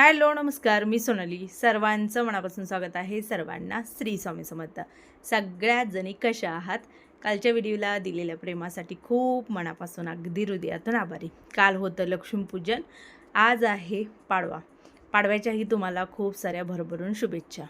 Hello नमस्कार. मी सोनाली. सर्वांचं मनापासून स्वागत आहे. सर्वांना श्री स्वामी समर्थ. सगळ्या जणी कशा आहात? कालच्या व्हिडिओला दिलेल्या प्रेमासाठी खूप मनापासून अगदी हृदयातून आभारी. काल होतं लक्ष्मीपूजन. आज आहे पाडवा. पाडव्याच्याही तुम्हाला खूप साऱ्या भरभरून शुभेच्छा.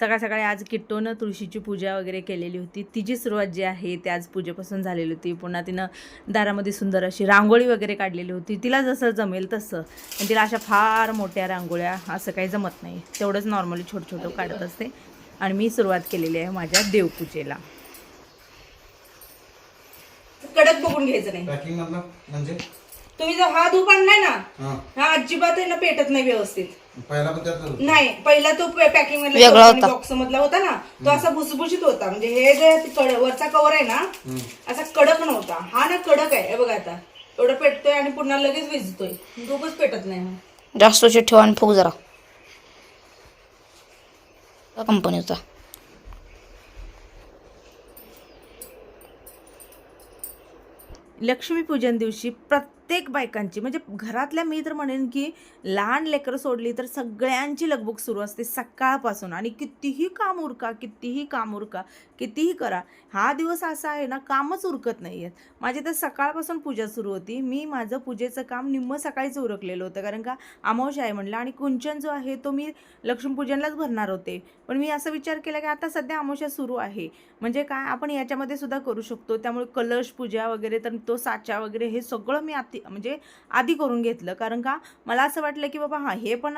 सकाळ सकाळी आज किट्टोनं तुळशीची पूजा वगैरे केलेली होती. तिची सुरुवात जी आहे ती आज पूजेपासून झालेली होती. पुन्हा तिनं दारामध्ये सुंदर अशी रांगोळी वगैरे काढलेली होती. तिला जसं जमेल तसं. आणि तिला अशा फार मोठ्या रांगोळ्या असं काही जमत नाही. तेवढंच नॉर्मली छोटं छोटं काढत असते. आणि मी सुरुवात केलेली आहे माझ्या देवपूजेला. कडक बघून घ्यायचं नाही. म्हणजे? तुम्ही जर हा धूप आणलाय ना हा. अजिबात आहे ना पेटत नाही व्यवस्थित. पहिला पण त्यात होतं. नाही पहिला तो पॅकिंग वेगळा होता. बॉक्स मधला होता ना तो असा भुसभुशीत होता. म्हणजे हे जे कड- वरचा कवर आहे ना. असा कडक नव्हता. हा ना कडक आहे हे बघा आता. एवढं पेटतोय आणि पुन्हा लगेच विजतोय धूपच पेटत नाही हा. जास्त उशीर ठेवा आणि फुग जरा. कंपनीचा. लक्ष्मीपूजन दिवशी प्रत्येक बायकांची म्हणजे घरातल्या मी तर म्हणेन की लहान लेकरं सोडली तर सगळ्यांची लगबग सुरू असते सकाळपासून. आणि कितीही काम उरका कितीही काम उरका कितीही करा हा दिवस असा आहे ना कामच उरकत नाही आहेत माझी तर सकाळपासून पूजा सुरू होती. मी माझं पूजेचं काम निम्म सकाळीच उरकलेलं होतं. कारण का अमावश्या आहे म्हणलं आणि कुंचन जो आहे तो मी लक्ष्मीपूजनलाच भरणार होते. पण मी असा विचार केला की आता सध्या अमावश्या सुरू आहे. म्हणजे काय आपण याच्यामध्ये सुद्धा करू शकतो. त्यामुळे कलश पूजा वगैरे तर तो साचा वगैरे हे सगळं मी आधी म्हणजे आधी करून घेतलं. कारण का मला असं वाटलं की बाबा हां हे पण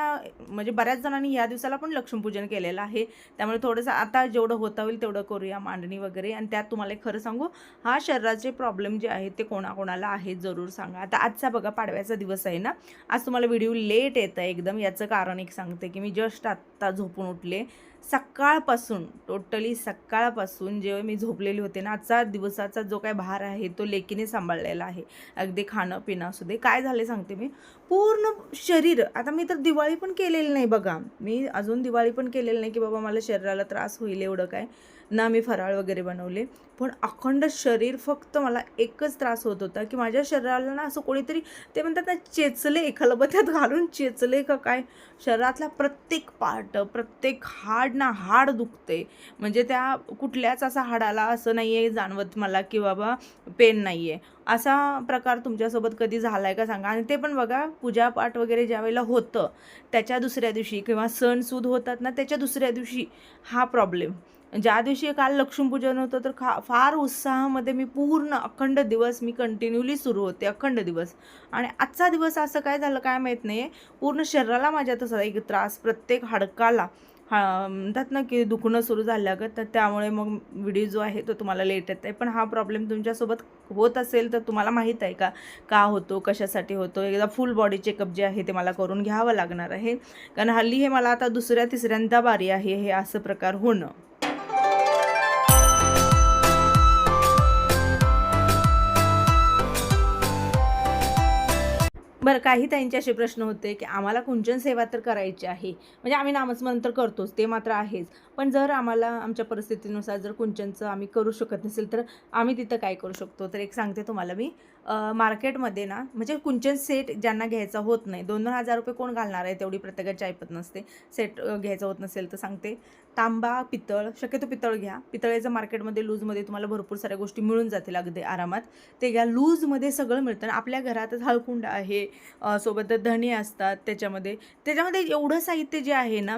म्हणजे बऱ्याच जणांनी ह्या दिवसाला पण लक्ष्मीपूजन केलेलं आहे. त्यामुळे थोडंसं आता जेवढं होता होईल तेवढं करूया मांडणी वगैरे. आणि त्यात तुम्हाला एक खरं सांगू हा शरीराचे प्रॉब्लेम जे आहेत ते कोणाकोणाला आहेत जरूर सांगा. आता आजचा बघा पाडव्याचा दिवस आहे ना आज तुम्हाला व्हिडिओ लेट येतं आहे एकदम. याचं कारण एक सांगते की मी जस्ट आत्ता झोपून उठले. सकाळपासून टोटली सकाळपासून जेव्हा मी झोपलेली होते ना आजचा दिवसाचा जो काय भार आहे तो लेकीने सांभाळलेला आहे. अगदी खाणं पिणं असू दे काय झाले सांगते मी. पूर्ण शरीर आता मी तर दिवाळी पण केलेली नाही बघा. मी अजून दिवाळी पण केलेली नाही की बाबा मला शरीराला त्रास होईल एवढं काय. ना मी फराळ वगैरे बनवले. पण अखंड शरीर फक्त मला एकच त्रास होत होता की माझ्या शरीराला ना असं कोणीतरी ते म्हणतात ना चेचले खलबत्यात घालून चेचले का काय? शरीरातला प्रत्येक पार्ट प्रत्येक हाड ना हाड दुखते. म्हणजे त्या कुठल्याच असा हाडाला असं नाही आहे जाणवत मला की बाबा पेन नाही आहे असा प्रकार तुमच्यासोबत कधी झाला आहे का सांगा? आणि ते पण बघा पूजापाठ वगैरे ज्यावेळेला होतं त्याच्या दुसऱ्या दिवशी किंवा सण सूद होतात ना त्याच्या दुसऱ्या दिवशी हा प्रॉब्लेम ज्या दिवशी काल लक्ष्मीपूजन होतं तर खा फार उत्साहामध्ये मी पूर्ण अखंड दिवस मी कंटिन्युअली सुरू होते अखंड दिवस. आणि आजचा दिवस असं काय झालं काय माहीत नाही पूर्ण शरीराला माझ्या तसा एक त्रास प्रत्येक हाडकाला. हा म्हणतात ना की दुखणं सुरू झालं का तर त्यामुळे मग व्हिडिओ जो आहे तो तुम्हाला लेट येत आहे. पण हा प्रॉब्लेम तुमच्यासोबत होत असेल तर तुम्हाला माहीत आहे का? का होतो? कशासाठी होतो? एकदा फुल बॉडी चेकअप जे आहे ते मला करून घ्यावं लागणार आहे. कारण हल्ली हे मला आता दुसऱ्या तिसऱ्यांदा बारी आहे हे असं प्रकार होणं. बरं काही त्यांच्याशी असे प्रश्न होते की आम्हाला कुंचन सेवा तर करायची आहे. म्हणजे आम्ही नामस्मरण तर करतोच ते मात्र आहेच. पण जर आम्हाला आमच्या परिस्थितीनुसार जर कुंचनचं आम्ही करू शकत नसेल तर आम्ही तिथं काय करू शकतो? तर एक सांगते तुम्हाला मी. मार्केटमध्ये ना म्हणजे कुंचन सेट ज्यांना घ्यायचा होत नाही दोन दोन हजार रुपये कोण घालणार आहे तेवढी प्रत्येकाची ऐपत नसते. सेट घ्यायचं होत नसेल तर सांगते. तांबा पितळ शक्यतो पितळ घ्या. पितळेचं मार्केटमध्ये लूजमध्ये तुम्हाला भरपूर साऱ्या गोष्टी मिळून जातील अगदी आरामात. ते घ्या. लूजमध्ये सगळं मिळतं आणि आपल्या घरातच हळकुंड आहे. सोबत धणे असतात त्याच्यामध्ये. त्याच्यामध्ये एवढं साहित्य जे आहे ना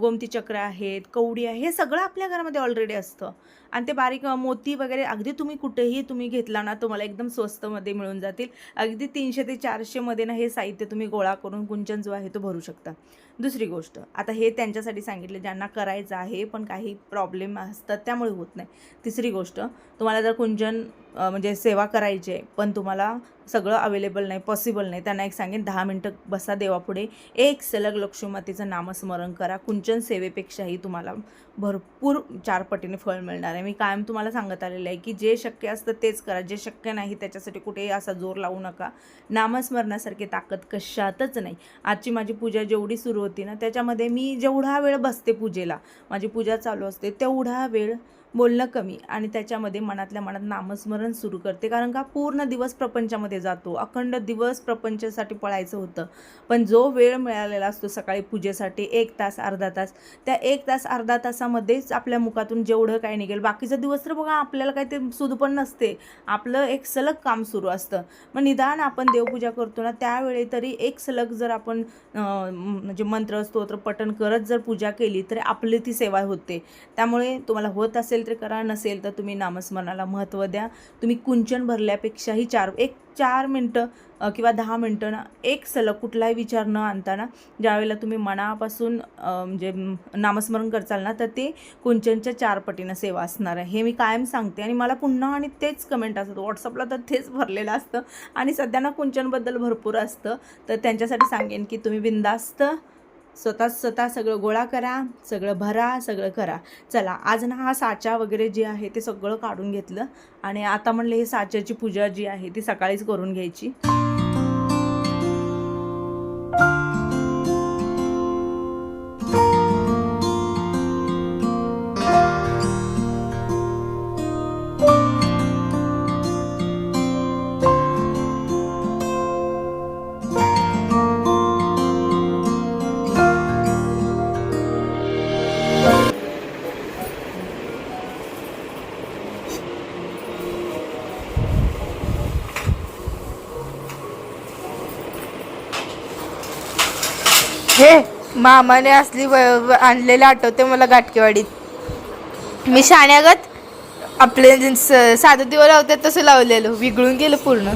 गोमती चक्र आहेत कवडी आहे हे सगळं आपल्या घरामध्ये ऑलरेडी असतं. आणि ते बारीक मोती वगैरे अगदी तुम्ही कुठेही तुम्ही घेतला ना तुम्हाला एकदम स्वस्तमध्ये मिळून जातील. अगदी तीनशे ते चारशेमध्ये ना हे साहित्य तुम्ही गोळा करून कुंचन जो आहे तो भरू शकता. दुसरी गोष्ट आता हे त्यांच्यासाठी सांगितले ज्यांना करायचं आहे पण काही प्रॉब्लेम असतात त्यामुळे होत नाही. तिसरी गोष्ट तुम्हाला जर कुंजन म्हणजे सेवा करायची आहे पण तुम्हाला सगळं अवेलेबल नाही पॉसिबल नाही. त्यांना एक सांगेन दहा मिनटं बसा देवापुढे. एक सलग लक्ष्मीमातेचं नामस्मरण करा. कुंचन सेवेपेक्षाही तुम्हाला भरपूर चार पटीने फळ मिळणार आहे. मी कायम तुम्हाला सांगत आलेलं आहे की जे शक्य असतं तेच करा. जे शक्य नाही त्याच्यासाठी कुठेही असा जोर लावू नका. नामस्मरणासारखी ताकद कशातच नाही. आजची माझी पूजा जेवढी सुरू होती ना त्याच्यामध्ये मी जेवढा वेळ बसते पूजेला माझी पूजा चालू असते तेवढा वेळ बोलणं कमी आणि त्याच्यामध्ये मनातल्या मनात नामस्मरण सुरू करते. कारण का पूर्ण दिवस प्रपंचामध्ये जातो. अखंड दिवस प्रपंचासाठी पळायचं होतं. पण जो वेळ मिळालेला असतो सकाळी पूजेसाठी एक तास अर्धा तास त्या एक तास अर्धा तासामध्येच आपल्या मुखातून जेवढं काय निघेल. बाकीचा दिवस तर बघा आपल्याला काही ते सुद पण नसते. आपलं एक सलग काम सुरू असतं. मग निदान आपण देवपूजा करतो ना त्यावेळी तरी एक सलग जर आपण म्हणजे मंत्र स्तोत्र पठण करत जर पूजा केली तर आपली ती सेवा होते. त्यामुळे तुम्हाला होत असेल तर करा नसेल तर तुम्ही नामस्मरणाला महत्त्व द्या. तुम्ही कुंचन भरल्यापेक्षाही चार एक चार मिनटं किंवा दहा मिनटं ना एक सलग कुठलाही विचार न आणताना ज्यावेळेला तुम्ही मनापासून म्हणजे नामस्मरण करचाल ना तर ते कुंचनच्या चार पटीनं सेवा असणार आहे. हे मी कायम सांगते आणि मला पुन्हा आणि तेच कमेंट असतं व्हॉट्सअपला तर तेच भरलेलं असतं. आणि सध्या ना कुंचनबद्दल भरपूर असतं. तर त्यांच्यासाठी सांगेन की तुम्ही बिंदास्त स्वतः स्वतः सगळं गोळा करा सगळं भरा सगळं करा. चला आज ना हा साचा वगैरे जे आहे ते सगळं काढून घेतलं आणि आता म्हणलं हे साच्याची पूजा जी आहे ती सकाळीच करून घ्यायची. हे? मामाने असली व- आणलेलं आठवते मला गाठकेवाडीत मी शाण्यागत आपले जे स- साधं दिवं लावतात तसं लावलेलं. विगळून गेलं पूर्ण.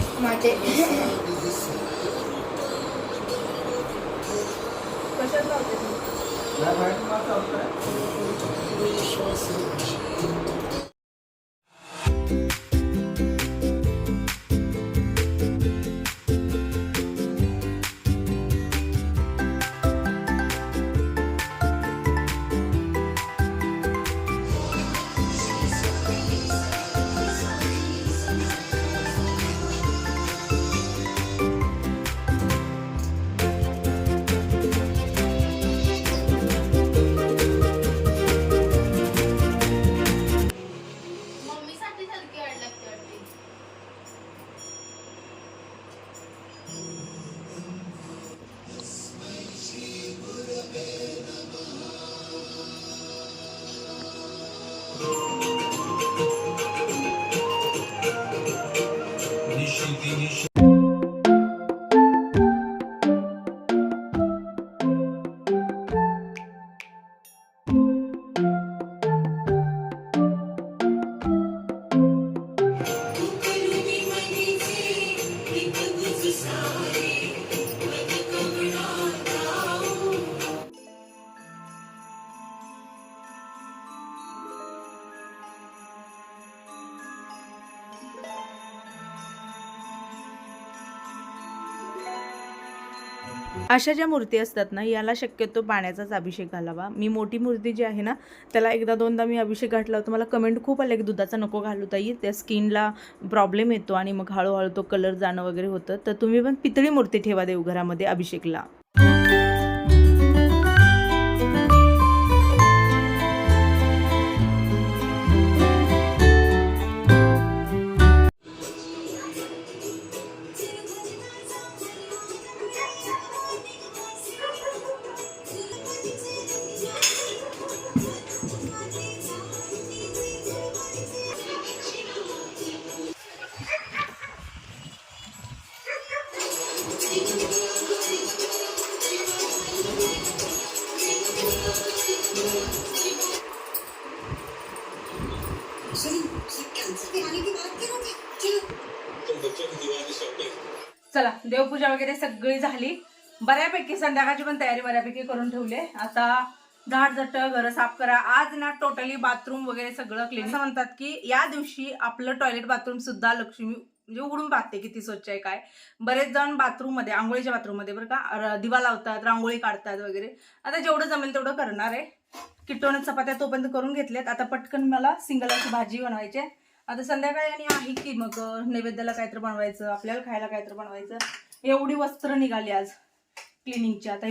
अशा ज्या मूर्ती असतात ना याला शक्यतो पाण्याचाच अभिषेक घालावा. मी मोठी मूर्ती जी आहे ना त्याला एकदा दोनदा मी अभिषेक घातला होता मला कमेंट खूप आले की दुधाचा नको घालू ताई. त्या स्किनला प्रॉब्लेम येतो आणि मग हळूहळू तो कलर जाणं वगैरे होतं. तर तुम्ही पण पितळी मूर्ती ठेवा देवघरामध्ये अभिषेकला. पूजा वगैरे सगळी झाली. बऱ्यापैकी संध्याकाळची पण तयारी बऱ्यापैकी करून ठेवले. आता झाड झट घर साफ करा. आज ना टोटली बाथरूम वगैरे सगळं क्लीन असं म्हणतात की या दिवशी आपलं टॉयलेट बाथरूम सुद्धा लक्ष्मी म्हणजे उघडून पाहते किती स्वच्छ आहे काय. बरेच जण बाथरूममध्ये आंघोळीच्या बाथरूममध्ये बरं का दिवा लावतात रांगोळी काढतात वगैरे. आता जेवढं जमेल तेवढं करणार आहे. किटोन चपात्या तोपर्यंत करून घेतल्यात. आता पटकन मला सिंगलाची भाजी बनवायची आहे. आता संध्याकाळी आणि आहे की मग नैवेद्याला काहीतरी बनवायचं आपल्याला खायला काहीतरी बनवायचं. एवढी वस्त्र निघाली आज क्लिनिंगची आता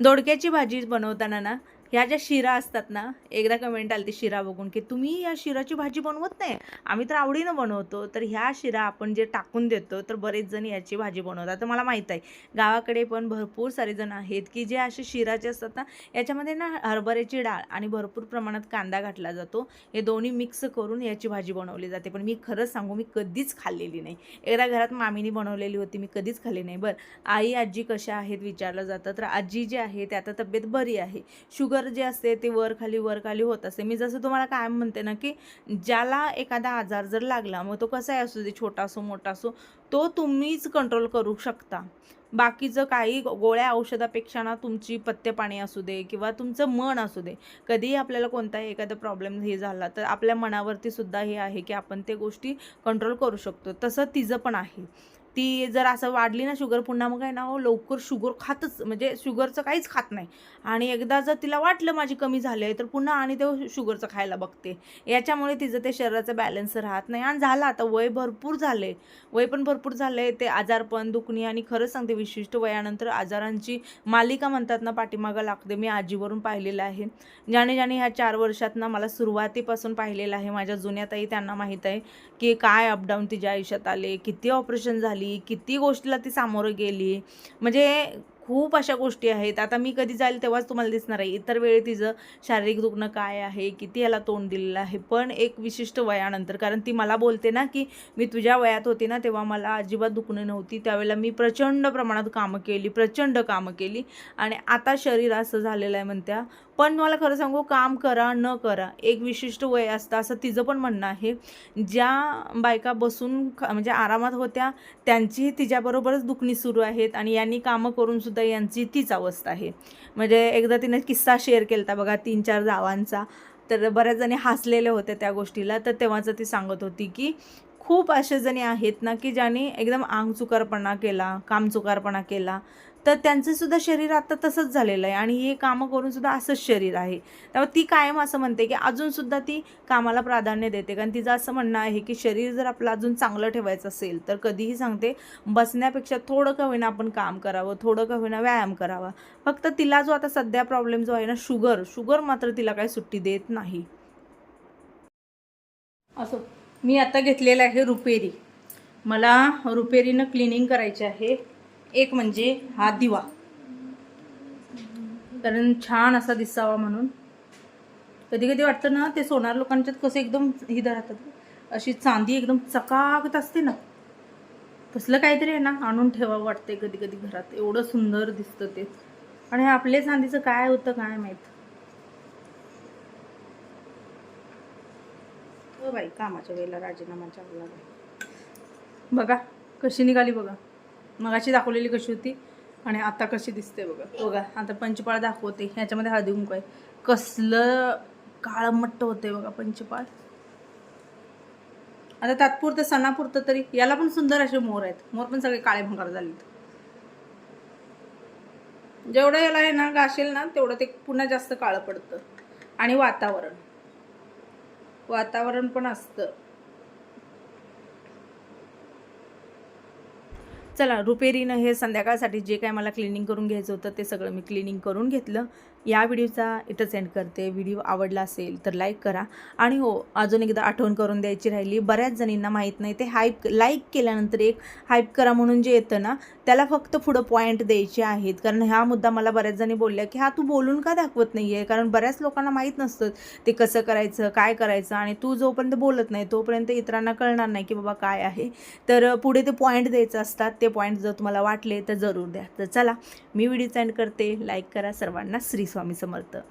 दोडक्याची भाजी बनवताना ना ह्या ज्या शिरा असतात ना एकदा कमेंट आली ती शिरा बघून की तुम्ही या शिराची भाजी बनवत नाही. आम्ही तर आवडीनं बनवतो. तर ह्या शिरा आपण जे टाकून देतो तर बरेच जण याची भाजी बनवतात. तर मला माहीत आहे गावाकडे पण भरपूर सारे जण आहेत की जे असे शिराचे असतात ना याच्यामध्ये ना हरभऱ्याची डाळ आणि भरपूर प्रमाणात कांदा घातला जातो. हे दोन्ही मिक्स करून याची भाजी बनवली जाते. पण मी खरंच सांगू मी कधीच खाल्लेली नाही. एकदा घरात मामीनी बनवलेली होती मी कधीच खाल्ली नाही. बरं आई आजी कशा आहेत विचारलं जातं. तर आजी जी आहे ते आता तब्येत बरी आहे. शुगर जे असते ते वर खाली वर खाली होत असते. मी जसं तुम्हाला काय म्हणते ना की ज्याला एखादा आजार जर लागला मग तो कसाही असू दे छोटा असो मोठा असो तो तुम्हीच कंट्रोल करू शकता. बाकीचं काही गोळ्या औषधापेक्षा ना तुमची पथ्यपाणी असू दे किंवा तुमचं मन असू दे कधीही आपल्याला कोणताही एखादा प्रॉब्लेम हे झाला तर आपल्या मनावरती सुद्धा हे आहे की आपण ते गोष्टी कंट्रोल करू शकतो. तसं तिचं पण आहे. ती जर असं वाढली ना शुगर पुन्हा मग काय ना हो, लवकर शुगर खातच म्हणजे शुगरचं काहीच खात नाही. आणि एकदा जर तिला वाटलं माझी कमी झाली आहे तर पुन्हा आणि ते शुगरचं खायला बघते. याच्यामुळे तिचं ते शरीराचं बॅलन्स राहत नाही. आणि झालं आता वय भरपूर झाले वय पण भरपूर झालं आहे ते आजारपण दुखणी आणि खरंच सांगते विशिष्ट वयानंतर आजारांची मालिका म्हणतात ना पाठीमागं लागते. मी आजीवरून पाहिलेलं आहे. ज्याने ज्याने ह्या चार वर्षात ना मला सुरुवातीपासून पाहिलेलं आहे माझ्या जुन्यातही त्यांना माहीत आहे की काय अपडाऊन तिच्या आयुष्यात आले किती ऑपरेशन झाली किती गोष्टीला ती सामोरं गेली. म्हणजे खूप अशा गोष्टी आहेत. आता मी कधी जाईल तेव्हाच तुम्हाला दिसणार आहे. इतर वेळी तिचं शारीरिक दुखणं काय आहे किती याला तोंड दिलेलं आहे. पण एक विशिष्ट वयानंतर कारण ती मला बोलते ना की मी तुझ्या वयात होती ना तेव्हा मला अजिबात दुखणं नव्हती. त्यावेळेला मी प्रचंड प्रमाणात कामं केली प्रचंड कामं केली. आणि आता शरीर असं झालेलं आहे म्हणत्या पण मला खरं सांगू काम करा न करा एक विशिष्ट वय असतं असं तिचं पण म्हणणं आहे. ज्या बायका बसून ख- म्हणजे आरामात होत्या त्यांचीही तिच्याबरोबरच दुखणी सुरू आहेत आणि यांनी कामं करून सुद्धा यांची तीच अवस्था आहे. म्हणजे एकदा तिने किस्सा शेअर केला होता बघा तीन चार जावांचा. तर बऱ्याच जणी हसलेले होते त्या गोष्टीला. तर तेव्हाचं ती सांगत होती की खूप असे जणी आहेत ना की ज्यांनी एकदम अंग चुकारपणा केला काम चुकारपणा केला. तर त्यांचं सुद्धा शरीर आता तसंच झालेलं आहे आणि हे कामं करून सुद्धा असंच शरीर आहे. त्यामुळे ती कायम असं म्हणते की अजूनसुद्धा ती कामाला प्राधान्य देते. कारण तिचं असं म्हणणं आहे की शरीर जर आपलं अजून चांगलं ठेवायचं असेल तर कधीही सांगते बसण्यापेक्षा थोडं का होईना आपण काम करावं थोडं का होईना व्यायाम करावा. फक्त तिला जो आता सध्या प्रॉब्लेम जो आहे ना शुगर शुगर मात्र तिला काही सुट्टी देत नाही. असो. मी आता घेतलेलं आहे रुपेरी. मला रुपेरीनं क्लिनिंग करायचे आहे. एक म्हणजे हा दिवा. कारण छान असा दिसावा म्हणून. कधी कधी वाटतं ना ते सोनार लोकांच्यात कसे एकदम हिदा राहतात. अशी चांदी एकदम चकाकत असते ना. तसलं काहीतरी आहे ना आणून ठेवावं वाटते कधी कधी घरात. एवढं सुंदर दिसतं ते. आणि आपल्या चांदीचं काय होतं काय माहीत? हो बाई कामाच्या वेळेला राजीनामाच्या बघा कशी निघाली बघा. मगाशी दाखवलेली कशी होती आणि आता कशी दिसते बघा. बघा. आता पंचपाळ दाखवते. ह्याच्यामध्ये हळदी कुंकू आहे. कसलं काळमट्ट होते बघा पंचपाळ. आता तात्पुरतं सणापुरतं तरी याला पण सुंदर असे मोर आहेत. मोर पण सगळे काळे भंगार झालेत. जेवढं याला आहे ना गाशेल ना तेवढं ते पुन्हा जास्त काळं पडतं. आणि वातावरण. वातावरण पण असतं. चला रुपेरीनं हे संध्याकाळसाठी जे काय मला क्लिनिंग करून घ्यायचं होतं ते सगळं मी क्लिनिंग करून घेतलं. या व्हिडिओचा इथंच सेंड करते. व्हिडिओ आवडला असेल तर लाईक करा. आणि हो अजून एकदा आठवण करून द्यायची राहिली बऱ्याच जणींना माहीत नाही ते हाईप लाईक केल्यानंतर एक हाईप करा म्हणून जे येतं ना त्याला फक्त पुढं पॉईंट द्यायचे आहेत. कारण हा मुद्दा मला बऱ्याच जणी बोलल्या की हा तू बोलून का दाखवत नाही आहे कारण बऱ्याच लोकांना माहीत नसतं ते कसं करायचं काय करायचं? आणि तू जोपर्यंत बोलत नाही तोपर्यंत इतरांना कळणार नाही की बाबा काय आहे? तर पुढे ते पॉईंट द्यायचं असतात. ते पॉईंट जर तुम्हाला वाटले तर जरूर द्या. तर चला मी व्हिडिओ सेंड करते. लाईक करा सर्वांना. श्री स्वामी समर्थ.